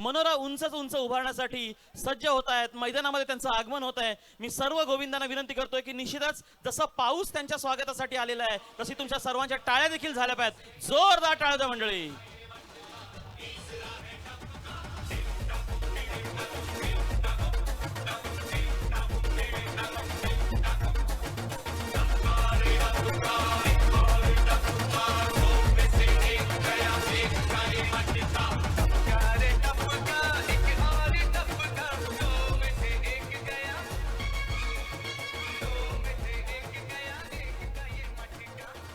मनोरा उंचच उंच उभारण्यासाठी सज्ज होत आहेत. मैदानामध्ये त्यांचं आगमन होत आहे. मी सर्व गोविंदांना विनंती करतोय की निश्चितच जसा पाऊस त्यांच्या स्वागतासाठी आलेला आहे तशी तुमच्या सर्वांच्या टाळ्या देखील झाल्या पाहिजेत. जोरदार टाळ्या मंडळी.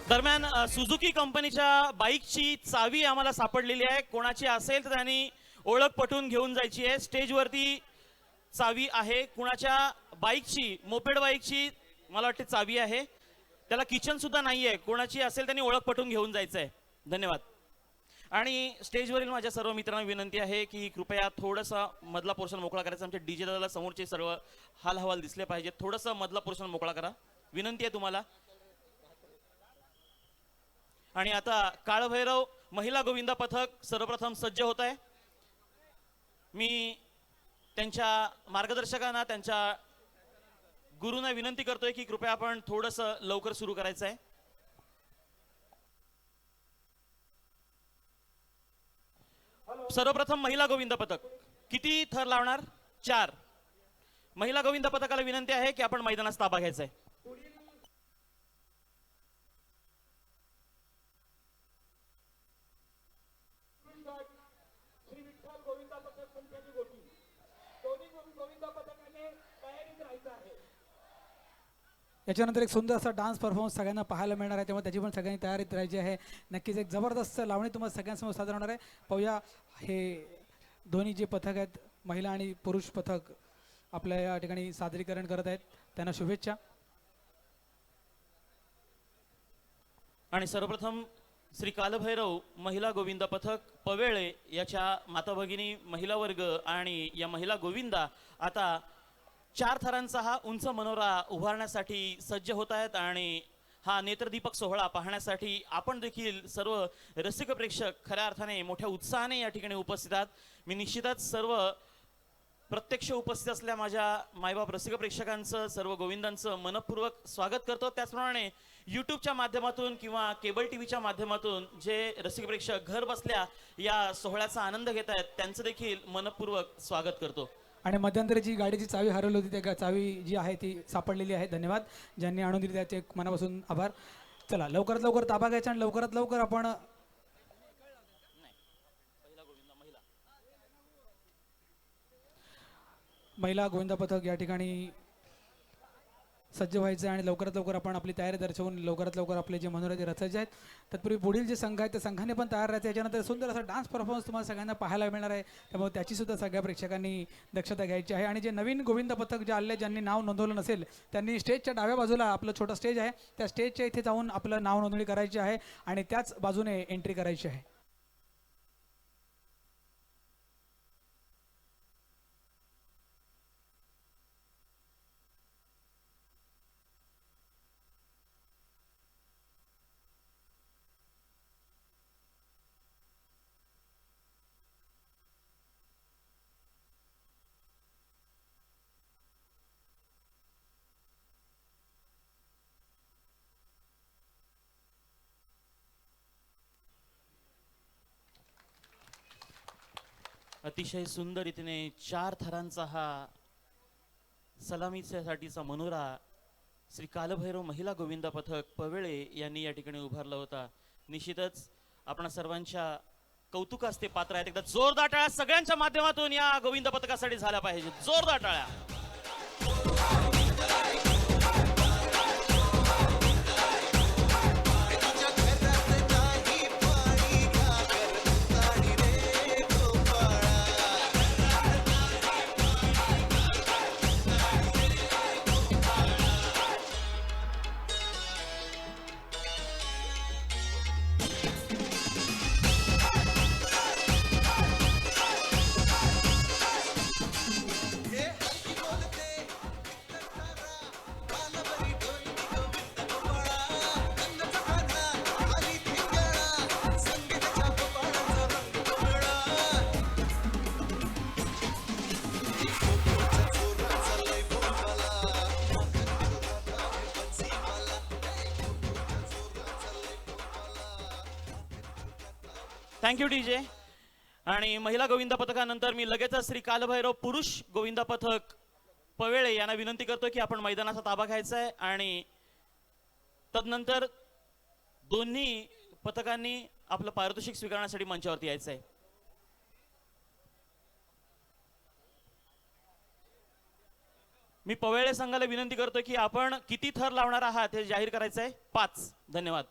दरम्यान सुझुकी कंपनीच्या बाईकची चावी आम्हाला सापडलेली आहे. कोणाची असेल तर त्यांनी ओळख पटवून घेऊन जायची आहे. स्टेजवरती चावी आहे. कुणाच्या बाईकची मोपेड बाईकची मला वाटते चावी आहे. त्याला किचन सुद्धा नाही आहे. कोणाची असेल त्यांनी ओळख पटवून घेऊन जायचं आहे. धन्यवाद. आणि स्टेजवरील माझ्या सर्व मित्रांना विनंती आहे की कृपया थोडंसं मधला पोर्शन मोकळा करायचा आमच्या डीजे दादाला समोरचे सर्व हाल हवाल दिसले पाहिजेत. थोडंसं मधला पोर्शन मोकळा करा. विनंती आहे तुम्हाला. आणि आता काळभैरव महिला गोविंदा पथक सर्वप्रथम सज्ज होत आहे. मी त्यांच्या मार्गदर्शकांना त्यांच्या गुरुना विनंती करतोय की कृपया आपण थोडंसं लवकर सुरू करायचं आहे सर्वप्रथम महिला गोविंद पथक. किती थर लावणार? चार. महिला गोविंद पथकाला विनंती आहे की आपण मैदानात ताबा घ्यायचा आहे श्री विठ्ठल गोविंदा पथक पंचायती गोटी दोन्ही गोवि- गोविंदा पथकाने तयारीत राहायचं आहे याच्यानंतर एक सुंदर असा डान्स परफॉर्मन्स सगळ्यांना पाहायला मिळणार आहे. त्यामुळे त्याची पण सगळ्यांनी तयारीत राहायची आहे. नक्कीच एक जबरदस्त लावणी तुम्हाला सगळ्यांसमोर सादर होणार आहे. पाहूया हे दोन्ही जे पथक आहेत महिला आणि पुरुष पथक आपल्या या ठिकाणी सादरीकरण करत आहेत. त्यांना शुभेच्छा. आणि सर्वप्रथम श्री कालभैरव महिला गोविंद पथक पवेळे याच्या माता भगिनी महिला वर्ग आणि या महिला गोविंदा आता चार थरांचा हा उंच मनोरा उभारण्यासाठी सज्ज होत आहेत आणि हा नेत्रदीपक सोहळा पाहण्यासाठी आपण देखील सर्व रसिक प्रेक्षक खऱ्या अर्थाने मोठ्या उत्साहाने या ठिकाणी उपस्थित आहात. मी निश्चितच सर्व प्रत्यक्ष उपस्थित असल्या माझ्या मायबाप रसिक प्रेक्षकांचं सर्व गोविंदांचं मनपूर्वक स्वागत करतो. त्याचप्रमाणे यूट्यूबच्या माध्यमातून किंवा केबल टी व्हीच्या माध्यमातून जे रसिक प्रेक्षक घर बसल्या या सोहळ्याचा आनंद घेत आहेत त्यांचं देखील मनपूर्वक स्वागत करतो. आणि मध्यंतरी जी गाडीची चावी हरवली होती त्या चावी जी आहे ती सापडलेली आहे. धन्यवाद. ज्यांनी आणून दिली त्याचे मनापासून आभार. चला लवकरात लवकर ताबा घ्यायचा आणि लवकरात लवकर आपण महिला गोविंदा पथक या ठिकाणी सज्ज व्हायचं आहे आणि लवकरात लवकर आपण आपली तयारी दर्शवून लवकरात लवकर आपले जे मनोरंजन रचायचे आहेत तत्पूर्वी पुढील जे संघ आहेत त्या संघाने पण तयार राहायचं. याच्यानंतर सुंदर असा डान्स परफॉर्मन्स तुम्हाला सगळ्यांना पाहायला मिळणार आहे. त्यामुळे त्याचीसुद्धा सगळ्या प्रेक्षकांनी दक्षता घ्यायची आहे. आणि जे नवीन गोविंद पथक जे आले ज्यांनी नाव नोंदवलं नसेल त्यांनी स्टेजच्या डाव्या बाजूला आपलं छोटं स्टेज आहे. त्या स्टेजच्या इथे जाऊन आपलं नाव नोंदणी करायची आहे आणि त्याच बाजूने एंट्री करायची आहे. अतिशय सुंदर रीतीने चार थरांचा हा सलामीसाठीचा मनोरा श्री कालभैरव महिला गोविंदा पथक पवेळे यांनी या ठिकाणी उभारला होता. निश्चितच आपण सर्वांच्या कौतुकास ते पात्र आहेत. एकदा जोरदार टाळ्या सगळ्यांच्या माध्यमातून या गोविंद पथकासाठी झाल्या पाहिजे जोरदार टाळ्या. थँक्यू डी जे आणि महिला गोविंद पथकानंतर मी लगेचच श्री कालभैरव पुरुष गोविंदा पथक पवेळे यांना विनंती करतो की आपण मैदानाचा ताबा घ्यायचा आहे आणि तदनंतर दोन्ही पथकांनी आपलं पारितोषिक स्वीकारण्यासाठी मंचावरती यायचं आहे. मी पवेळे संघाला विनंती करतो की आपण किती थर लावणार आहात हे जाहीर करायचं आहे पाच. धन्यवाद.